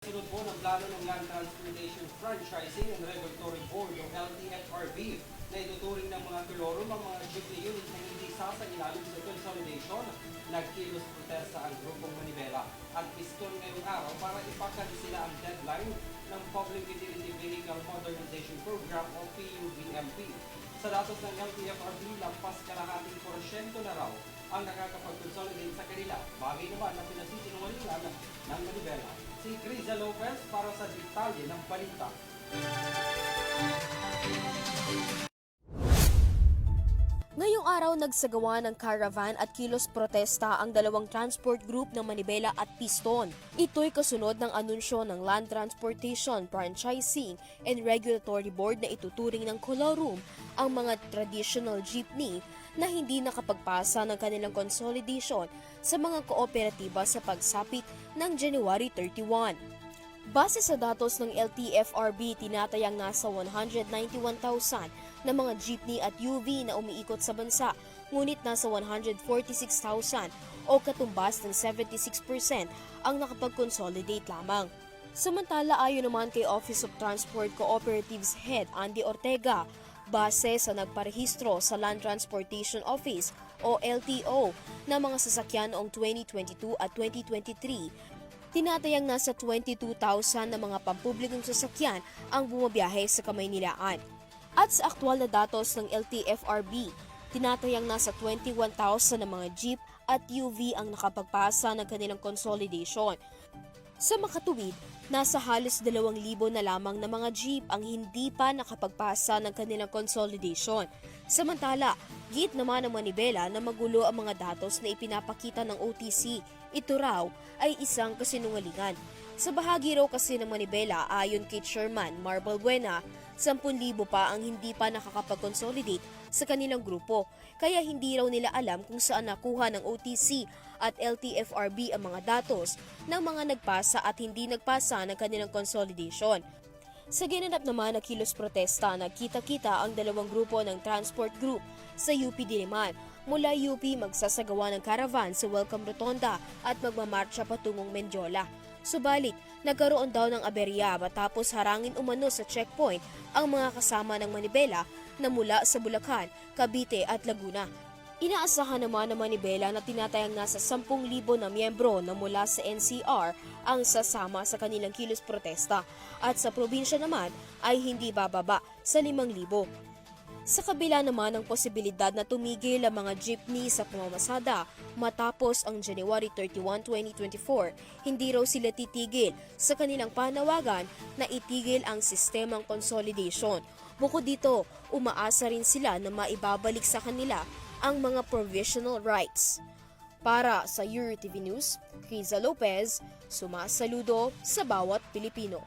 Sunod po ng plano ng Land Transportation Franchising and Regulatory Board o LTFRB na ituturing ng mga kolorum ang mga jeepney unit na hindi sasailalim sa consolidation. Nagkilos protesta ang grupong Manibela at piston ngayong araw para ipakansila ang deadline ng Public Utility Vehicle Modernization Program o PUVMP. Sa datos ng LTFRB, lampas kalahating porsyento na raw ang nakakapag-consolidate sa kanila. Bagay naman na pinasisinungalingan ng Manibela. Si Criza Lopez para sa detalye ng balita. Ngayong araw nagsagawa ng caravan at kilos protesta ang dalawang transport group ng Manibela at Piston. Ito'y kasunod ng anunsyo ng Land Transportation Franchising and Regulatory Board na ituturing ng Colorum ang mga traditional jeepney na hindi nakapagpasa ng kanilang consolidation sa mga kooperatiba sa pagsapit ng January 31. Base sa datos ng LTFRB, tinatayang nasa 191,000 na mga jeepney at UV na umiikot sa bansa, ngunit nasa 146,000 o katumbas ng 76% ang nakapag-consolidate lamang. Samantala ayon naman kay Office of Transport Cooperatives Head Andy Ortega, base sa nagparehistro sa Land Transportation Office o LTO na mga sasakyan noong 2022 at 2023, tinatayang nasa 22,000 na mga pampublikong sasakyan ang bumabiyahe sa Kamaynilaan. At sa aktwal na datos ng LTFRB, tinatayang nasa 21,000 na mga jeep at UV ang nakapagpasa ng kanilang consolidation. Sa makatuwid, nasa halos 2,000 na lamang na mga jeep ang hindi pa nakapagpasa ng kanilang consolidation. Samantala, git naman ng Manibela na magulo ang mga datos na ipinapakita ng OTC. Ito raw ay isang kasinungalingan. Sa bahagi raw kasi ng Manibela, ayon kay Chairman Marble Buena, 10,000 pa ang hindi pa nakakapag-consolidate sa kanilang grupo, kaya hindi raw nila alam kung saan nakuha ng OTC at LTFRB ang mga datos ng mga nagpasa at hindi nagpasa ng kanilang consolidation. Sa ginanap naman na kilos protesta, nagkita-kita ang dalawang grupo ng transport group sa UP Diliman. Mula UP magsasagawa ng caravan sa Welcome Rotonda at magmamarcha patungong Mendiola. Subalit, nagkaroon daw ng aberya matapos harangin umano sa checkpoint ang mga kasama ng Manibela na mula sa Bulacan, Cavite at Laguna. Inaasahan naman ng Manibela na tinatayang nasa 10,000 na miyembro na mula sa NCR ang sasama sa kanilang kilos protesta at sa probinsya naman ay hindi bababa sa 5,000. Sa kabila naman ng posibilidad na tumigil ang mga jeepney sa pamamasada matapos ang January 31, 2024, hindi raw sila titigil sa kanilang panawagan na itigil ang sistemang consolidation. Bukod dito, umaasa rin sila na maibabalik sa kanila ang mga provisional rights. Para sa Euro TV News, Criza Lopez, sumasaludo sa bawat Pilipino.